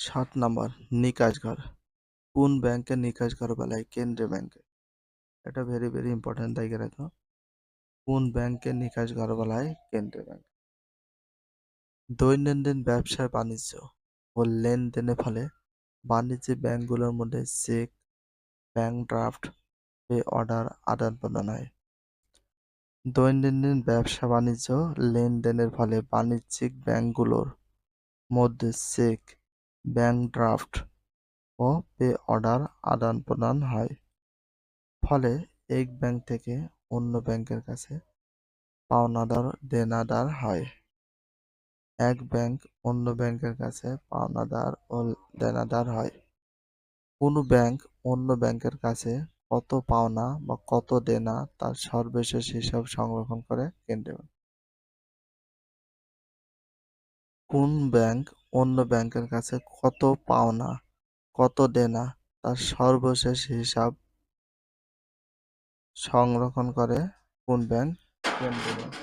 সাত নাম্বার, নিকাশ ঘর। কোন ব্যাংকের নিকাশ ঘর বলা? কেন্দ্রীয় ব্যাংকে এটা ভেরি ভেরি ইম্পর্টেন্ট দেখে রাখো কোন ব্যাংকের নিকাশ ঘর বলা? কেন্দ্রীয় ব্যাংক দৈনন্দিন ব্যবসা বাণিজ্য ও লেনদেনের ফলে বাণিজ্যিক ব্যাংকগুলোর মধ্যে চেক, ব্যাংক ড্রাফট অর্ডার আদান প্রদান হয়। দৈনন্দিন ব্যবসা বাণিজ্য লেনদেনের ফলে বাণিজ্যিক ব্যাংকগুলোর মধ্যে চেক ব্যাংক ড্রাফট ও পে অর্ডার আদান প্রদান হয়। ফলে এক ব্যাংক থেকে অন্য ব্যাংকের কাছে পাওনাদার দেনাদার হয়। এক ব্যাংক অন্য ব্যাংকের কাছে পাওনাদার ও দেনাদার হয়। কোনো ব্যাংক অন্য ব্যাংকের কাছে কত পাওনা বা কত দেনা তার সর্বশেষ হিসাব সংরক্ষণ করে কেন্দ্রীয় কোন ব্যাংক অন্য ব্যাংকের কাছে কত পাওনা, কত দেনা, তার সর্বশেষ হিসাব সংরক্ষণ করে কোন ব্যাংক? কেন্দ্রীয় ব্যাংক।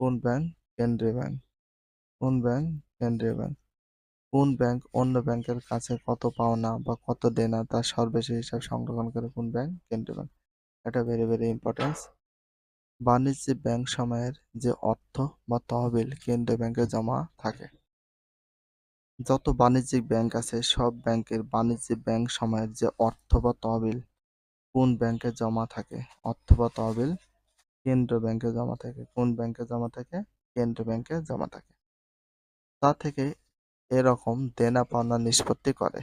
কোন ব্যাংক? কেন্দ্রীয় ব্যাংক। কোন ব্যাংক? কেন্দ্রীয় ব্যাংক। কোন ব্যাংক অন্য ব্যাংকের কাছে কত পাওনা বা কত দেনা, তার সর্বশেষ হিসাব সংরক্ষণ করে কোন ব্যাংক? কেন্দ্রীয় ব্যাংক। এটা ভেরি ভেরি ইম্পর্টেন্স বাণিজ্যিক ব্যাংক সময়ের যে অর্থ বা তহবিল কেন্দ্রীয় ব্যাংকে জমা থাকে। যত বাণিজ্যিক ব্যাংক আছে, সব ব্যাংকের বাণিজ্যিক ব্যাংক সময়ের যে অর্থ বা তহবিল, কোন ব্যাংকে জমা থাকে? অর্থ বা তহবিল কেন্দ্রীয় ব্যাংকে জমা থাকে। কোন ব্যাংকে জমা থাকে? কেন্দ্রীয় ব্যাংকে জমা থাকে। তা থেকে এরকম দেনা পাওনা নিষ্পত্তি করে।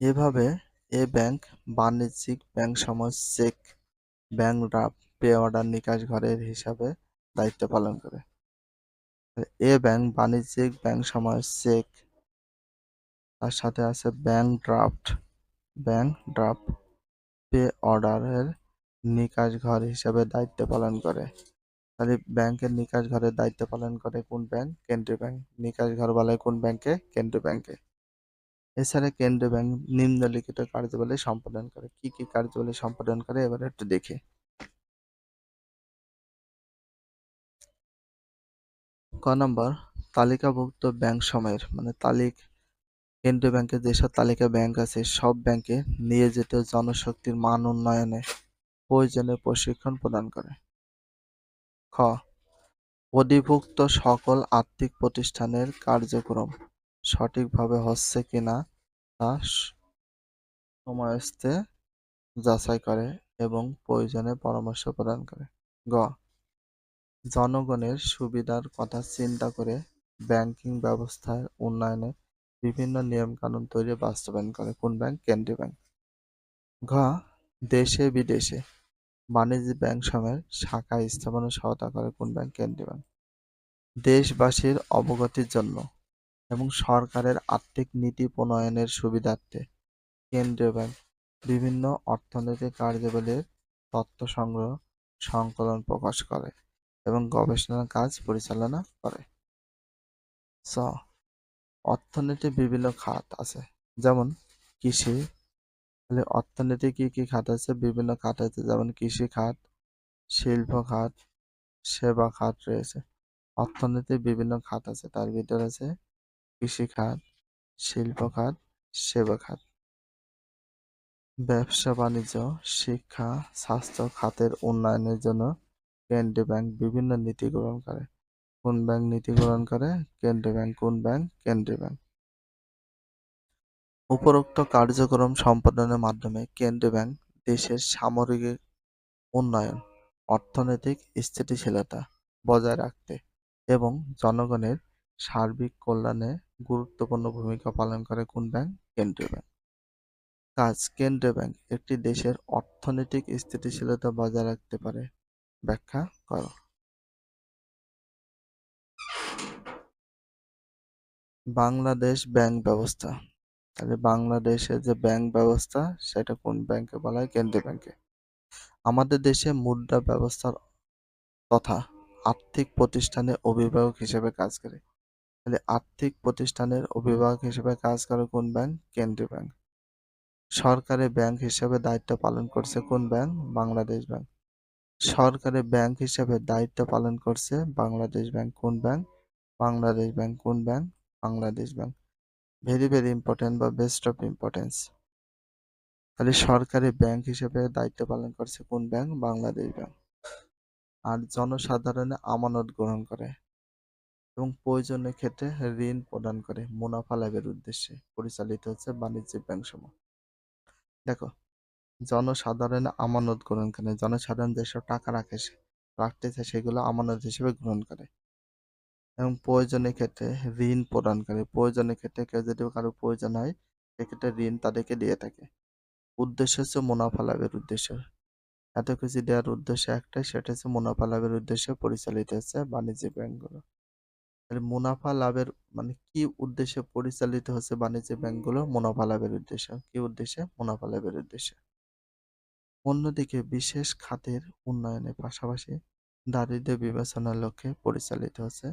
এভাবে এ ব্যাংক বাণিজ্যিক ব্যাংক সময় cheque, bank draft pay order নিকাশ ঘরের হিসাবে দায়িত্ব পালন করে। এ ব্যাংক বাণিজ্যিক ব্যাংক সময় চেক। তার সাথে আছে bank draft. Bank draft pay অর্ডারের নিকাশ ঘর হিসাবে দায়িত্ব পালন করে। তাহলে ব্যাংকের নিকাশ ঘরের দায়িত্ব পালন করে কোন ব্যাংক? কেন্দ্রীয় ব্যাংক। নিকাশ ঘর বলায় কোন ব্যাংকে? কেন্দ্রীয় ব্যাংকে। এছাড়া কেন্দ্রীয় ব্যাংক নিম্নলিখিত কার্যাবলী সম্পাদন করে। কি কি কার্যাবলী সম্পাদন করে? এবার একটু দেখি। ক নম্বর, তালিকাভুক্ত ব্যাংক সময়ের মানে তালিক, কেন্দ্রীয় ব্যাংকের যেসব তালিকা ব্যাংক আছে, সব ব্যাংকে নিয়োজিত জনশক্তির মান উন্নয়নে প্রয়োজনীয় প্রশিক্ষণ প্রদান করে। খ, অধিভুক্ত সকল আর্থিক প্রতিষ্ঠানের কার্যক্রম সঠিকভাবে হচ্ছে কিনা তা সময়স্থে যাচাই করে এবং প্রয়োজনে পরামর্শ প্রদান করে। গ জনগণের সুবিধার কথা চিন্তা করে ব্যাংকিং ব্যবস্থার উন্নয়নে বিভিন্ন নিয়মকানুন তৈরি বাস্তবায়ন করে। কোন ব্যাংক? কেন্দ্রীয় ব্যাংক। ঘ, দেশে বিদেশে বাণিজ্যিক ব্যাংক সময়ের শাখা স্থাপনে সহায়তা করে কোন ব্যাংক? কেন্দ্রীয় ব্যাংক। দেশবাসীর অবগতির জন্য এবং সরকারের আর্থিক নীতি প্রণয়নের সুবিধার্থে কেন্দ্রীয় ব্যাংক বিভিন্ন অর্থনৈতিক কার্যাবলীর তথ্য সংগ্রহ, সংকলন প্রকাশ করে। এবং গবেষণার কাজ পরিচালনা করে। ছ অর্থনীতির বিভিন্ন খাত আছে। যেমন কৃষি, তাহলে অর্থনীতি কি কি খাত আছে? বিভিন্ন খাত আছে, যেমন কৃষি খাত, শিল্প খাত, সেবা খাত রয়েছে। অর্থনীতির বিভিন্ন খাত আছে, তার ভিতরে আছে কৃষি খাত, শিল্প খাত, সেবা খাত। ব্যবসা, বাণিজ্য, শিক্ষা, স্বাস্থ্য খাতের উন্নয়নের জন্য কেন্দ্রীয় ব্যাংক বিভিন্ন নীতি গ্রহণ করে। কোন ব্যাংক নীতি গ্রহণ করে? কেন্দ্রীয় ব্যাংক। কোন ব্যাংক? কেন্দ্রীয় ব্যাংক। উপরোক্ত কার্যক্রম সম্পাদনের মাধ্যমে কেন্দ্রীয় ব্যাংক দেশের সামরিক উন্নয়ন, অর্থনৈতিক স্থিতিশীলতা বজায় রাখতে এবং জনগণের সার্বিক কল্যাণে গুরুত্বপূর্ণ ভূমিকা পালন করে কোন ব্যাংক? কেন্দ্রীয় ব্যাংক। কাজ, কেন্দ্রীয় ব্যাংক একটি দেশের অর্থনৈতিক স্থিতিশীলতা বজায় রাখতে পারে। ব্যাখ্যা করো। বাংলাদেশ ব্যাংক ব্যবস্থা। তাহলে বাংলাদেশের যে ব্যাংক ব্যবস্থা, সেটা কোন ব্যাংকে বলা হয়? কেন্দ্রীয় ব্যাংকে। আমাদের দেশে মুদ্রা ব্যবস্থার তথা আর্থিক প্রতিষ্ঠানে অভিভাবক হিসেবে কাজ করে। তাহলে আর্থিক প্রতিষ্ঠানের অভিভাবক হিসেবে কাজ করে কোন ব্যাংক? কেন্দ্রীয় ব্যাংক। সরকারি ব্যাংক হিসেবে দায়িত্ব পালন করছে কোন ব্যাংক? বাংলাদেশ ব্যাংক। সরকারি ব্যাংক হিসেবে দায়িত্ব পালন করছে বাংলাদেশ ব্যাংক কোন ব্যাংক? বাংলাদেশ ব্যাংক কোন bank? Bangladesh bank. Very very important বা বেস্ট অফ ইম্পর্টেন্স তাহলে সরকারি ব্যাংক হিসেবে দায়িত্ব পালন করছে কোন ব্যাংক? বাংলাদেশ ব্যাংক। আর জনসাধারণে আমানত গ্রহণ করে এবং প্রয়োজনীয় ক্ষেত্রে ঋণ প্রদান করে, মুনাফা লাভের উদ্দেশ্যে পরিচালিত হচ্ছে বাণিজ্যিক ব্যাংক সমূহ দেখো জনসাধারণের আমানত গ্রহণ করে। জনসাধারণ যেসব টাকা রাখে রাখতেছে, সেগুলো আমানত হিসেবে গ্রহণ করে। এবং প্রয়োজনের ক্ষেত্রে ঋণ প্রদান করে। প্রয়োজনের ক্ষেত্রে কেউ যদি কারও প্রয়োজন হয়, সেক্ষেত্রে ঋণ তাদেরকে দিয়ে থাকে। উদ্দেশ্য হচ্ছে মুনাফা লাভের উদ্দেশ্য। এত কিছু দেওয়ার উদ্দেশ্য একটাই, সেটা হচ্ছে মুনাফা লাভের উদ্দেশ্যে পরিচালিত হচ্ছে বাণিজ্যিক ব্যাংকগুলো। মুনাফা লাভের মানে কি উদ্দেশ্যে পরিচালিত হচ্ছে বাণিজ্যিক ব্যাংকগুলো? মুনাফা লাভের উদ্দেশ্য। কি উদ্দেশ্যে? মুনাফা লাভের উদ্দেশ্যে। অন্যদিকে বিশেষ খাতের উন্নয়নের পাশাপাশি দারিদ্র বিবেচনার লক্ষ্যে পরিচালিত হচ্ছে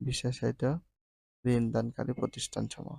বিশেষায়িত ঋণদানকারী প্রতিষ্ঠান সমূহ